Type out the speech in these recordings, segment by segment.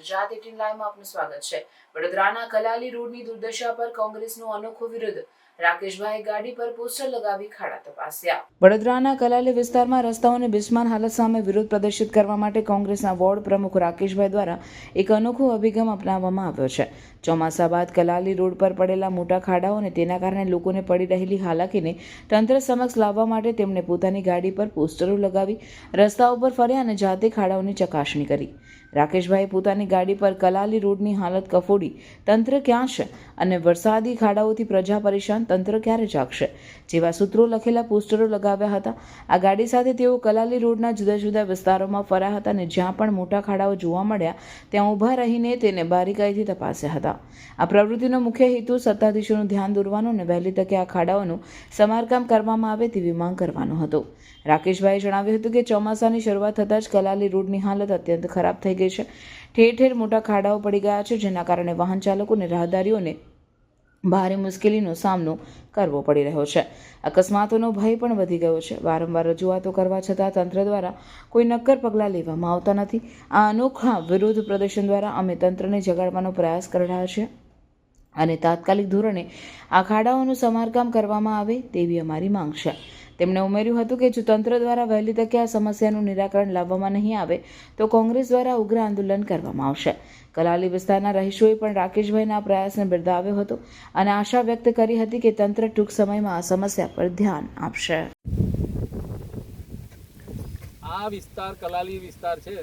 Gujarat eighteen લાઈવમાં આપનું સ્વાગત છે. વડોદરાના કલાલી રોડની દુર્દશા પર કોંગ્રેસનો અનોખો વિરોધ. રાકેશભાઈ ગાડી પર પોસ્ટર લગાવી ખાડા તપાસ્યા. વડોદરાના કલાલી વિસ્તારમાં રસ્તાઓને બિસ્માન હાલત સામે વિરોધ પ્રદર્શિત કરવા માટે કોંગ્રેસના વોર્ડ પ્રમુખ રાકેશભાઈ દ્વારા એક અનોખો અભિગમ અપનાવવામાં આવ્યો છે. ચોમાસા બાદ કલાલી રોડ પર પડેલા મોટા ખાડાઓ અને તેના કારણે લોકોને પડી રહેલી હાલાકીને તંત્ર સમક્ષ લાવવા માટે તેમણે પોતાની ગાડી પર પોસ્ટરો લગાવી રસ્તા ઉપર ફર્યા અને જાતે ખાડાઓની ચકાસણી કરી. રાકેશભાઈએ પોતાની ગાડી પર કલાલી રોડની હાલત કફોડી. તંત્ર ક્યાં છે? અને વરસાદી ખાડાઓથી પ્રજા પરેશાન, તંત્ર ક્યારે જાગશે? જેવા સૂત્રો લખેલા પોસ્ટરો લગાવ્યા હતા. આ ગાડી સાથે તેઓ કલાલી રોડના જુદા જુદા વિસ્તારોમાં ફર્યા હતા અને જ્યાં પણ મોટા ખાડાઓ જોવા મળ્યા, ત્યાં ઊભા રહીને તેને બારીકાઈથી તપાસ્યા હતા. આ પ્રવૃત્તિનો મુખ્ય હેતુ સત્તાધીશોનું ધ્યાન દોરવાનો અને વહેલી તકે આ ખાડાઓનું સમારકામ કરવામાં આવે તેવી માંગ કરવાનો હતો. રાકેશભાઈએ જણાવ્યું હતું કે ચોમાસાની શરૂઆત થતાં જ કલાલી રોડની હાલત અત્યંત ખરાબ થઈ ગઈ છે. ઠેર ઠેર મોટા ખાડાઓ પડી ગયા છે, જેના કારણે વાહન ચાલકોને રાહદારીઓને ભારે મુશ્કેલીનો સામનો કરવો પડી રહ્યો છે. અકસ્માતોનો ભય પણ વધી ગયો છે. વારંવાર રજૂઆતો કરવા છતાં તંત્ર દ્વારા કોઈ નક્કર પગલાં લેવામાં આવતા નથી. આ અનોખા વિરોધ પ્રદર્શન દ્વારા અમે તંત્રને જગાડવાનો પ્રયાસ કરી રહ્યા છીએ અને તાત્કાલિક ધોરણે આ ખાડાઓનું સમારકામ કરવામાં આવે તેવી અમારી માંગ છે. તેમણે ઉમેર્યું હતું કે જો તંત્ર દ્વારા વહેલી તકે આ સમસ્યાનું નિરાકરણ લાવવામાં નહીં આવે તો કોંગ્રેસ દ્વારા ઉગ્ર આંદોલન કરવામાં આવશે. કલાલી વિસ્તારના રહીશોએ પણ રાકેશભાઈના પ્રયાસને બિરદાવ્યો હતો અને આશા વ્યક્ત કરી હતી કે તંત્ર ટૂંક સમયમાં આ સમસ્યા પર ધ્યાન આપશે. આ વિસ્તાર કલાલી વિસ્તાર છે.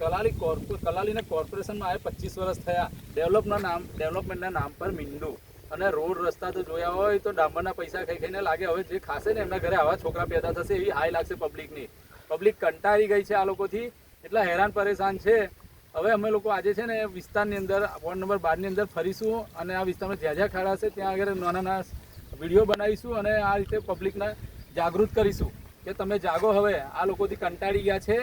કલાલી કોર્પો, કલાલીના કોર્પોરેશનમાં આવે પચીસ વર્ષ થયા. ડેવલપના નામ, ડેવલપમેન્ટના નામ પર મીંડું. અને રોડ રસ્તા તો જોયા હોય તો ડામરના પૈસા ખાઈ ખાઈને લાગે. હવે જે ખાશે ને એમના ઘરે આવા છોકરા પેદા થશે એવી હાઈ લાગશે પબ્લિકની પબ્લિક કંટાળી ગઈ છે આ લોકોથી. એટલા હેરાન પરેશાન છે. હવે અમે લોકો આજે છે ને વિસ્તારની અંદર, વોર્ડ નંબર બારની અંદર ફરીશું અને આ વિસ્તારમાં જ્યાં જ્યાં ખાડા છે ત્યાં આગળ નાના નાના વીડિયો બનાવીશું અને આ રીતે પબ્લિકને જાગૃત કરીશું. કે તમે જાગો હવે. આ લોકોથી કંટાળી ગયા છે.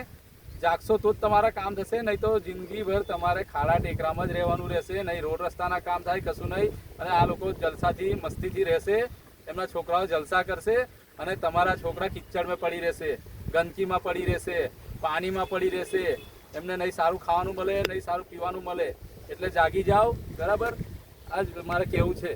જાગશો તો જ તમારા કામ થશે, નહીં તો જિંદગીભર તમારે ખાડા ટેકરામાં જ રહેવાનું રહેશે, નહીં રોડ રસ્તાના કામ થાય, કશું નહીં. અને આ લોકો જલસાથી, મસ્તીથી રહેશે, એમના છોકરાઓ જલસા કરશે અને તમારા છોકરા કિચડમાં પડી રહેશે, ગંદકીમાં પડી રહેશે, પાણીમાં પડી રહેશે. એમને નહીં સારું ખાવાનું મળે, નહીં સારું પીવાનું મળે. એટલે જાગી જાઓ, બરાબર? આ જ મારે કહેવું છે.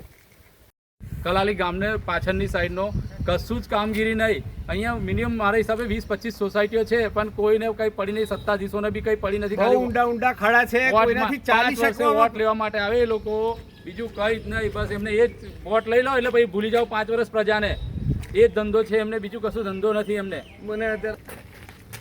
કલાલી ગામને પાછળની સાઈડનો કશું જ કામગીરી નહીં. અહીંયા મિનિમમ મારા હિસાબે વીસ પચીસ સોસાયટીઓ છે પણ કોઈને કઈ પડી નહીં. સત્તાધીશોને બી કઈ પડી નથી ઊંડા ઊંડા ખડા છે વોટ લેવા માટે આવે એ લોકો. બીજું કઈ જ નહીં. બસ એમને એ જ વોટ લઈ લો એટલે પછી ભૂલી જાઓ પાંચ વર્ષ પ્રજાને. એ જ ધંધો છે એમને બીજું કશું ધંધો નથી એમને. મને અત્યારે